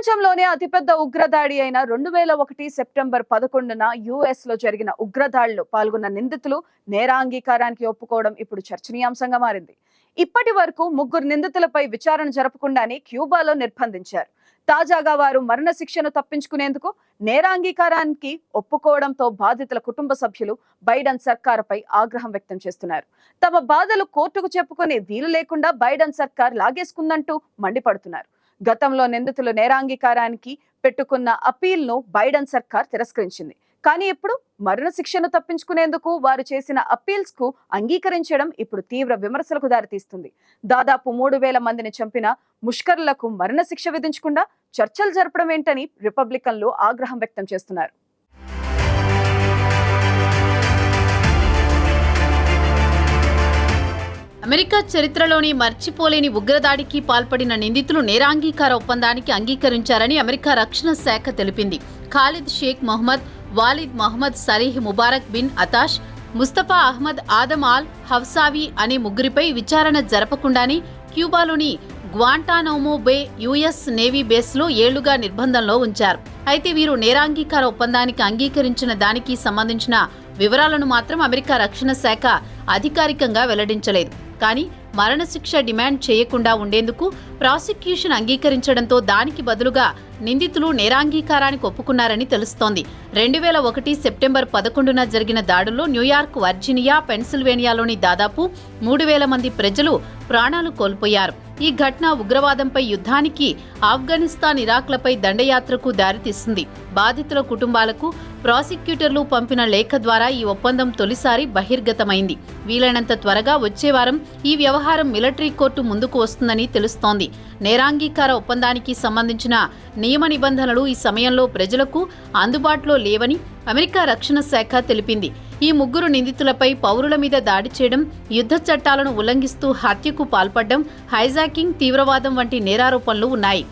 ప్రపంచంలోనే అతిపెద్ద ఉగ్రదాడి అయిన రెండు వేల ఒకటి సెప్టెంబర్ పదకొండున యుఎస్లో జరిగిన ఉగ్రదాడిలో పాల్గొన్న నిందితులు నేరాంగీకారానికి ఒప్పుకోవడం ఇప్పుడు చర్చనీయాంశంగా మారింది. ఇప్పటి వరకు ముగ్గురు నిందితులపై విచారణ జరపకుండానే క్యూబాలో నిర్బంధించారు. తాజాగా వారు మరణశిక్షను తప్పించుకునేందుకు నేరాంగీకారానికి ఒప్పుకోవడంతో బాధితుల కుటుంబ సభ్యులు బైడెన్ సర్కారుపై ఆగ్రహం వ్యక్తం చేస్తున్నారు. తమ బాధలు కోర్టుకు చెప్పుకునే వీలు లేకుండా బైడెన్ సర్కార్ లాగేసుకుందంటూ మండిపడుతున్నారు. గతంలో నిందితులు నేరాంగీకారానికి పెట్టుకున్న అపీల్ను బైడెన్ సర్కార్ తిరస్కరించింది. కానీ ఇప్పుడు మరణ శిక్షను తప్పించుకునేందుకు వారు చేసిన అప్పీల్స్కు అంగీకరించడం ఇప్పుడు తీవ్ర విమర్శలకు దారితీస్తుంది. దాదాపు మూడు వేల మందిని చంపిన ముష్కరులకు మరణ శిక్ష విధించకుండా చర్చలు జరపడం ఏంటని రిపబ్లికన్లు ఆగ్రహం వ్యక్తం చేస్తున్నారు. అమెరికా చరిత్రలోని మర్చిపోలేని ఉగ్రదాడికి పాల్పడిన నిందితులు నేరాంగీకార ఒప్పందానికి అంగీకరించారని అమెరికా రక్షణ శాఖ తెలిపింది. Khalid Sheikh Mohammed Walid Muhammad Salih Mubarak bin Attash Mustafa Ahmad Adam al Hawsawi అనే ముగ్గురిపై విచారణ జరపకుండానే క్యూబాలోని గ్వాంటానోమో బే యుఎస్ నేవీ బేస్లో ఏళ్ళుగా నిర్బంధంలో ఉంచారు. అయితే వీరు నేరాంగీకార ఒప్పందానికి అంగీకరించిన దానికి సంబంధించిన వివరాలను మాత్రం అమెరికా రక్షణ శాఖ అధికారికంగా వెల్లడించలేదు. కానీ మరణశిక్ష డిమాండ్ చేయకుండా ఉండేందుకు ప్రాసిక్యూషన్ అంగీకరించడంతో దానికి బదులుగా నిందితులు నేరాంగీకారానికి ఒప్పుకున్నారని తెలుస్తోంది. రెండు వేల ఒకటి సెప్టెంబర్ పదకొండున జరిగిన దాడుల్లో న్యూయార్క్ వర్జీనియా పెన్సిల్వేనియాలోని దాదాపు మూడు వేల మంది ప్రజలు ప్రాణాలు కోల్పోయారు. ఈ ఘటన ఉగ్రవాదంపై యుద్ధానికి ఆఫ్ఘనిస్తాన్ ఇరాక్లపై దండయాత్రకు దారితీస్తుంది బాధితుల కుటుంబాలకు ప్రాసిక్యూటర్లు పంపిన లేఖ ద్వారా ఈ ఒప్పందం తొలిసారి బహిర్గతమైంది. వీలైనంత త్వరగా వచ్చే వారం ఈ వ్యవహారం మిలిటరీ కోర్టు ముందుకు వస్తుందని తెలుస్తోంది. నేరాంగీకార ఒప్పందానికి సంబంధించిన నియమ నిబంధనలు ఈ సమయంలో ప్రజలకు అందుబాటులో లేవని అమెరికా రక్షణ శాఖ తెలిపింది. ఈ ముగ్గురు నిందితులపై పౌరుల మీద దాడి చేయడం యుద్ధ చట్టాలను ఉల్లంఘిస్తూ హత్యకు పాల్పడడం హైజాకింగ్ తీవ్రవాదం వంటి నేరారోపణలు ఉన్నాయి.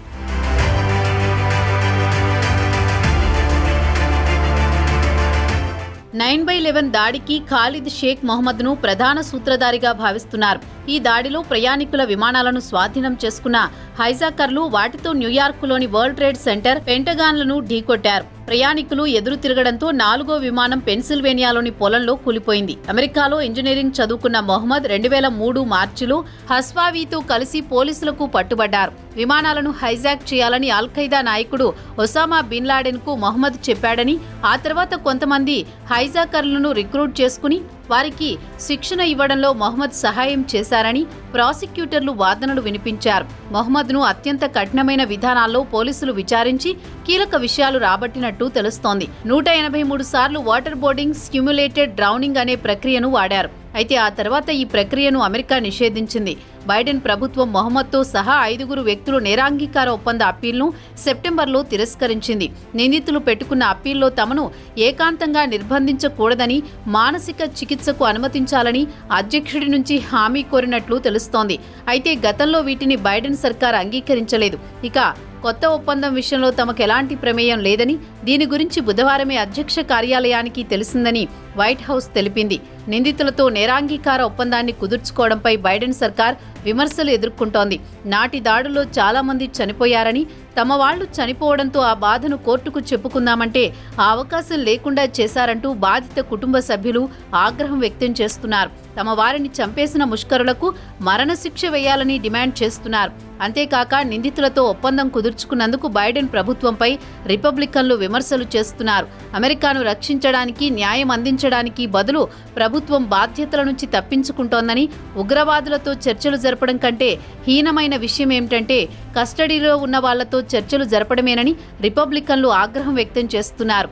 నైన్ బై లెవెన్ దాడికి ఖాలిద్ షేక్ మొహమ్మద్ను ప్రధాన సూత్రధారిగా భావిస్తున్నారు. ఈ దాడిలో ప్రయాణికుల విమానాలను స్వాధీనం చేసుకున్న హైజాకర్లు వాటితో న్యూయార్క్లోని వరల్డ్ ట్రేడ్ సెంటర్ పెంటగాన్లను ఢీకొట్టారు. ప్రయాణికులు ఎదురు తిరగడంతో నాలుగో విమానం పెన్సిల్వేనియాలోని పొలంలో కూలిపోయింది. అమెరికాలో ఇంజనీరింగ్ చదువుకున్న మొహమ్మద్ రెండు వేల మూడు మార్చిలో హస్వావీతో కలిసి పోలీసులకు పట్టుబడ్డారు. విమానాలను హైజాక్ చేయాలని అల్ఖైదా నాయకుడు ఒసామా బిన్ లాడెన్కు మొహమ్మద్ చెప్పాడని ఆ తర్వాత కొంతమంది హైజాకర్లను రిక్రూట్ చేసుకుని వారికి శిక్షణ ఇవ్వడంలో మహమ్మద్ సహాయం చేశారని ప్రాసిక్యూటర్లు వాదనలు వినిపించారు. మహమ్మద్ను అత్యంత కఠినమైన విధానాల్లో పోలీసులు విచారించి కీలక విషయాలు రాబట్టినట్టు తెలుస్తోంది. నూట ఎనభై మూడు సార్లు వాటర్ బోర్డింగ్ స్టిమ్యులేటెడ్ డ్రౌనింగ్ అనే ప్రక్రియను వాడారు. అయితే ఆ తర్వాత ఈ ప్రక్రియను అమెరికా నిషేధించింది. బైడెన్ ప్రభుత్వం మొహమ్మద్తో సహా ఐదుగురు వ్యక్తులు నేరాంగీకార ఒప్పంద అప్పీల్ను సెప్టెంబర్లో తిరస్కరించింది. నిందితులు పెట్టుకున్న అప్పీల్లో తమను ఏకాంతంగా నిర్బంధించకూడదని మానసిక చికిత్సకు అనుమతించాలని అధ్యక్షుడి నుంచి హామీ కోరినట్లు తెలుస్తోంది. అయితే గతంలో వీటిని బైడెన్ సర్కార్ అంగీకరించలేదు. ఇక కొత్త ఒప్పందం విషయంలో తమకు ఎలాంటి ప్రమేయం లేదని దీని గురించి బుధవారమే అధ్యక్ష కార్యాలయానికి తెలిసిందని వైట్ హౌస్ తెలిపింది. నిందితులతో నేరాంగీకార ఒప్పందాన్ని కుదుర్చుకోవడంపై బైడెన్ సర్కార్ విమర్శలు ఎదుర్కొంటోంది. నాటి దాడుల్లో చాలా మంది చనిపోయారని తమ వాళ్ళు చనిపోవడంతో ఆ బాధను కోర్టుకు చెప్పుకుందామంటే ఆ అవకాశం లేకుండా చేశారంటూ బాధిత కుటుంబ సభ్యులు ఆగ్రహం వ్యక్తం చేస్తున్నారు. తమ వారిని చంపేసిన ముష్కరులకు మరణశిక్ష వేయాలని డిమాండ్ చేస్తున్నారు. అంతేకాక నిందితులతో ఒప్పందం కుదుర్చుకున్నందుకు బైడెన్ ప్రభుత్వంపై రిపబ్లికన్లు విమర్శలు చేస్తున్నారు. అమెరికాను రక్షించడానికి న్యాయం అందించడానికి బదులు ప్రభుత్వం బాధ్యతల నుంచి తప్పించుకుంటోందని ఉగ్రవాదులతో చర్చలు జరపడం కంటే హీనమైన విషయం ఏమిటంటే కస్టడీలో ఉన్న వాళ్ళతో చర్చలు జరపడమేనని రిపబ్లికన్లు ఆగ్రహం వ్యక్తం చేస్తున్నారు.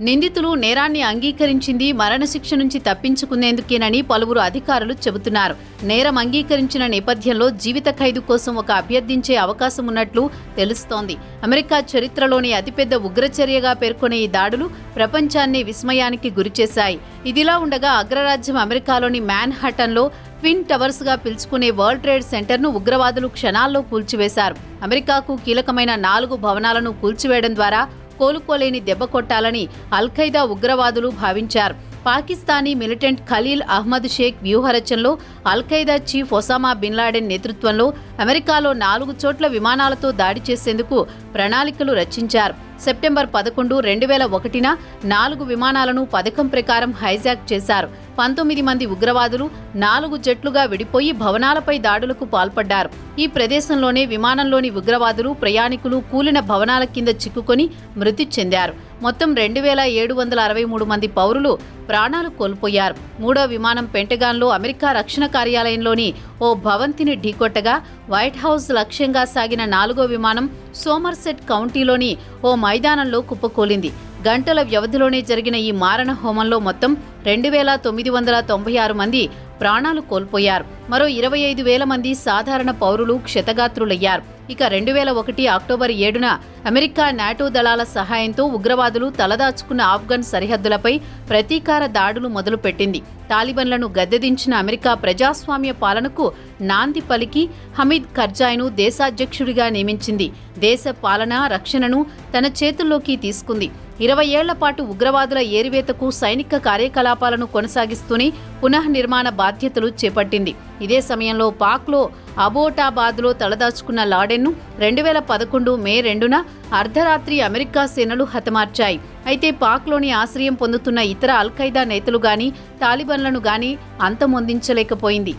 నిందితులు నేరాన్ని అంగీకరించింది మరణశిక్ష నుంచి తప్పించుకునేందుకేనని పలువురు అధికారులు చెబుతున్నారు. నేరం అంగీకరించిన నేపథ్యంలో జీవిత ఖైదు కోసం ఒక అభ్యర్థించే అవకాశం ఉన్నట్లు తెలుస్తోంది. అమెరికా చరిత్రలోని అతిపెద్ద ఉగ్రచర్యగా పేర్కొనే ఈ దాడులు ప్రపంచాన్ని విస్మయానికి గురిచేశాయి. ఇదిలా ఉండగా అగ్రరాజ్యం అమెరికాలోని మ్యాన్హటన్లో ట్విన్ టవర్స్గా పిలుచుకునే వరల్డ్ ట్రేడ్ సెంటర్ను ఉగ్రవాదులు క్షణాల్లో కూల్చివేశారు. అమెరికాకు కీలకమైన నాలుగు భవనాలను కూల్చివేయడం ద్వారా కోలుకోలేని దెబ్బ కొట్టాలని అల్ఖైదా ఉగ్రవాదులు భావించారు. Pakistani militant Khalil Ahmed Sheikh వ్యూహరచనలో al Qaeda chief Osama bin Laden నేతృత్వంలో అమెరికాలో నాలుగు చోట్ల విమానాలతో దాడి చేసేందుకు ప్రణాళికలు రచించారు. సెప్టెంబర్ పదకొండు రెండు వేల ఒకటిన నాలుగు విమానాలను పథకం ప్రకారం హైజాక్ చేశారు. పంతొమ్మిది మంది ఉగ్రవాదులు నాలుగు జట్లుగా విడిపోయి భవనాలపై దాడులకు పాల్పడ్డారు. ఈ ప్రదేశంలోనే విమానంలోని ఉగ్రవాదులు ప్రయాణికులు కూలిన భవనాల కింద చిక్కుకొని మృతి చెందారు. మొత్తం రెండు వేల ఏడు వందల అరవై మూడు మంది పౌరులు ప్రాణాలు కోల్పోయారు. మూడో విమానం పెంటగాన్లో అమెరికా రక్షణ కార్యాలయంలోని ఓ భవంతిని ఢీకొట్టగా వైట్ హౌస్ లక్ష్యంగా సాగిన నాలుగో విమానం సోమర్సెట్ కౌంటీలోని ఓ మైదానంలో కుప్పకూలింది. గంటల వ్యవధిలోనే జరిగిన ఈ మారణ హోమంలో మొత్తం రెండు వేల తొమ్మిది వందల తొంభై ఆరు మంది ప్రాణాలు కోల్పోయారు. మరో ఇరవై ఐదు వేల మంది సాధారణ పౌరులు క్షతగాత్రులయ్యారు. ఇక రెండు వేల ఒకటి అక్టోబర్ ఏడున అమెరికా నాటో దళాల సహాయంతో ఉగ్రవాదులు తలదాచుకున్న ఆఫ్ఘన్ సరిహద్దులపై ప్రతీకార దాడులు మొదలుపెట్టింది. తాలిబన్లను గద్దెదించిన అమెరికా ప్రజాస్వామ్య పాలనకు నాంది పలికి హమీద్ కర్జాయ్ను దేశాధ్యక్షుడిగా నియమించింది. దేశ పాలన రక్షణను తన చేతుల్లోకి తీసుకుంది. ఇరవై ఏళ్ళ పాటు ఉగ్రవాదుల ఏరివేతకు సైనిక కార్యకలాపాలను కొనసాగిస్తూనే పునఃనిర్మాణ బాధ్యతలు చేపట్టింది. ఇదే సమయంలో పాక్లో అబోటాబాద్లో తలదాచుకున్న లాడెన్ను రెండు వేల పదకొండు మే రెండున అర్ధరాత్రి అమెరికా సేనలు హతమార్చాయి. అయితే పాక్లోని ఆశ్రయం పొందుతున్న ఇతర అల్ఖైదా నేతలు గాని తాలిబన్లను గాని అంతమొందించలేకపోయింది.